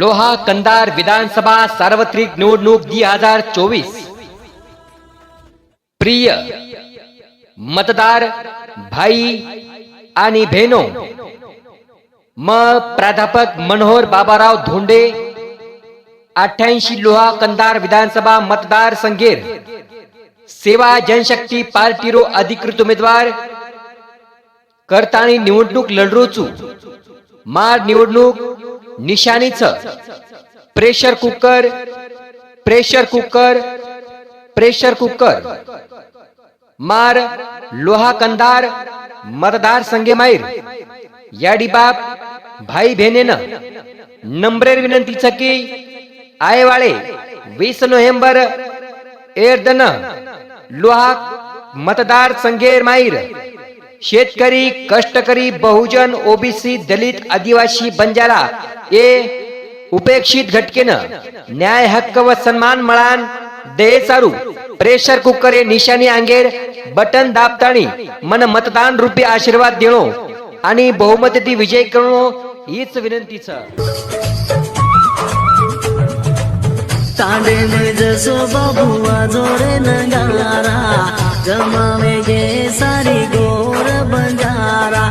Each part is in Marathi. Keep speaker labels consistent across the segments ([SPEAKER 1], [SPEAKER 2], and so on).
[SPEAKER 1] लोहा कंदार विधानसभा सार्वत्रिक निवडणूक दी हजार चोवीस. प्रिय मतदार भाई आणि बहिनो म प्राध्यापक मनोहर बाबाराव धोंडे अठ्ठ्याऐंशी लोहा कंदार विधानसभा मतदार संघेर. सेवा जनशक्ती पार्टीरो अधिकृत उमेदवार. करताणी निवडणूक लढरोचू. मार निवडणूक निशाणीच. Pressure cooker pressure cooker pressure cooker. मार लोहा कंदार मतदार संघे माईर याडी बाप भाई बहिणीनं. नंबरेर विनंतीचं की आयवाळे वीस नोव्हेंबर एरदन लोहा मतदार संघेर माईर शेतकरी कष्टकरी बहुजन ओबीसी दलित आदिवासी बंजारा हे उपेक्षित घटकेनं न्याय हक्क व सन्मान मळान दे चारू. प्रेशर कुकर हे निशाणी अंगेर बटन दाबताणी मन मतदान रूपी आशीर्वाद देणो आणि बहुमतती विजय करणो हीच विनंतीच.
[SPEAKER 2] तांडे मज जसो बबुआ जोरे नगारा जमावे गे सारी गोर बंजारा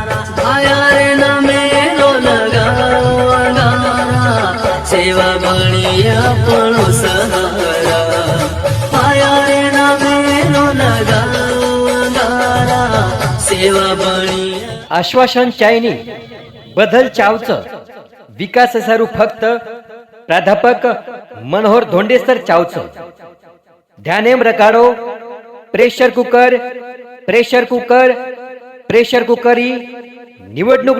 [SPEAKER 2] आया रे ना मेलो लगाओ अंगारा सेवा बणिया पणो सहारा आया रे ना मेलो लगाओ अंगारा सेवा बणिया।
[SPEAKER 1] आश्वासन चायनी बदल चावच विकास सारू फक्त प्राध्यापक मनोहर धोंडे सर चावच ध्यानेम रकाडो pressure cooker pressure cooker pressure cooker ही निवडणूक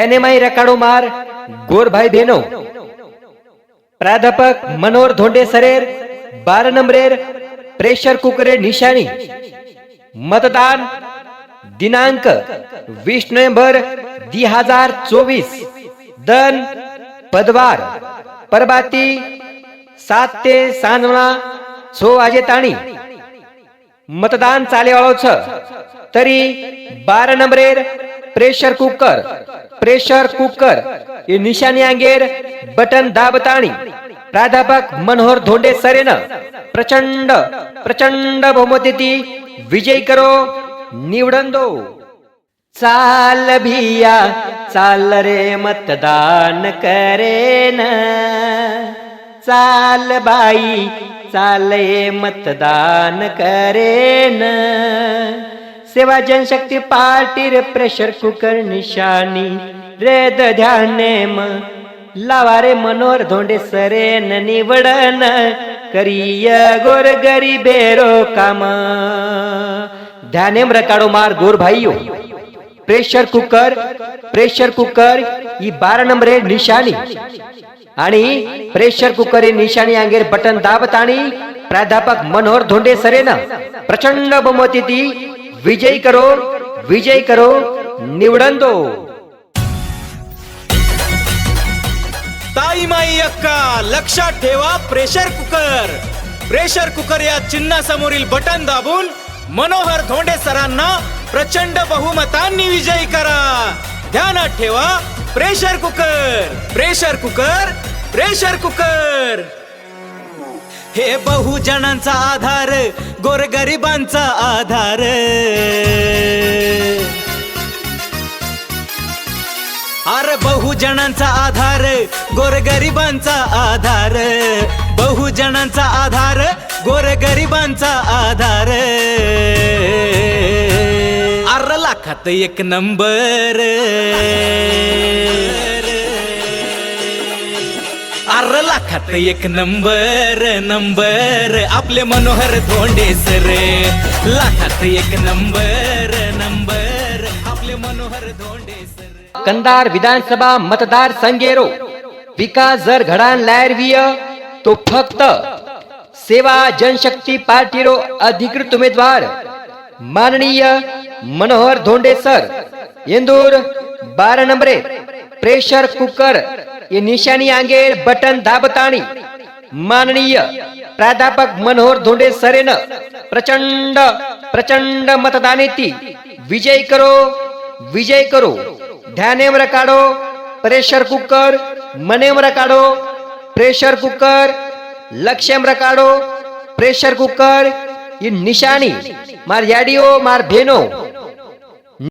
[SPEAKER 1] ध्यानेमाई रकाडो मार गोरभाई भेनो प्राध्यापक मनोहर धोंडे सरेर बारा नंबरेर प्रेशर कुकरेर निशाणी। मतदान दिनांक वीस नोव्हेंबर दी हजार चोवीस। दन पदवार परबाती सात ते सांजना छो वाजे ताणी। मतदान चालेवाळो छ तरी बारा नंबरेर pressure pressure cooker pressure cooker हे निशाणी अंगेर बटन दाबताणी प्राध्यापक मनोहर धोंडे सरेन प्रचंड प्रचंड बहुमती विजय करो निवडन दो चाल भिया चाल रे मतदान करेन. चाल बाई चाले मतदान करेन. सेवा जनशक्ती पार्टी रे प्रेशर कुकर निशाणी. रेद ध्यानेम लावा रे मनोहर धोंडे सरेन निवडन. करिय गोर गरी बेरो काम. ध्यानेम रकाडो मार गोर भाईयो. प्रेशर कुकर प्रेशर कुकर ही बारा नंबर आहे निशाणी. आणि प्रेशर कुकर ही निशाणी अंगेर बटन दाबताणी प्राध्यापक मनोहर धोंडे सरेन. प्रचंड बहुमती ती विजयी करो विजयी करो निवडून दो
[SPEAKER 3] ताई माई अक्का लक्षात ठेवा प्रेशर कुकर. प्रेशर कुकर या चिन्हासमोरील बटन दाबून मनोहर धोंडे सरांना प्रचंड बहुमतांनी विजयी करा. ध्यानात ठेवा pressure cooker pressure cooker pressure cooker. हे बहुजनांचा आधार गोरगरिबांचा आधार. अरे बहुजनांचा आधार गोरगरिबांचा आधार. बहुजनांचा आधार गोरगरिबांचा आधार. अर लाखात एक नंबर. अरे लाखात एक नंबर नंबर. आपले मनोहर धोंडे सर. लाखात एक नंबर नंबर. आपले मनोहर धोंडे सर.
[SPEAKER 1] कंदार विधानसभा मतदार संघेरो. विकास जर घडान लायरवीय तो फक्त सेवा जनशक्ती पार्टीरो अधिकृत उमेदवार. माननीय मनोहर धोंडे सर. इंदूर बारा नंबरे प्रेशर कुकर. ये निशाणी आंगेर बटन दाबताणी माननीय प्राध्यापक मनोहर धोंडे सरेन प्रचंड प्रचंड मतदानेती विजय करो विजय करो ध्यानेम रकाडो प्रेशर कुकर मनेम रकाडो प्रेशर कुकर लक्ष्यम रकाडो प्रेशर कुकर ये निशानी मार याडियो मार भेनो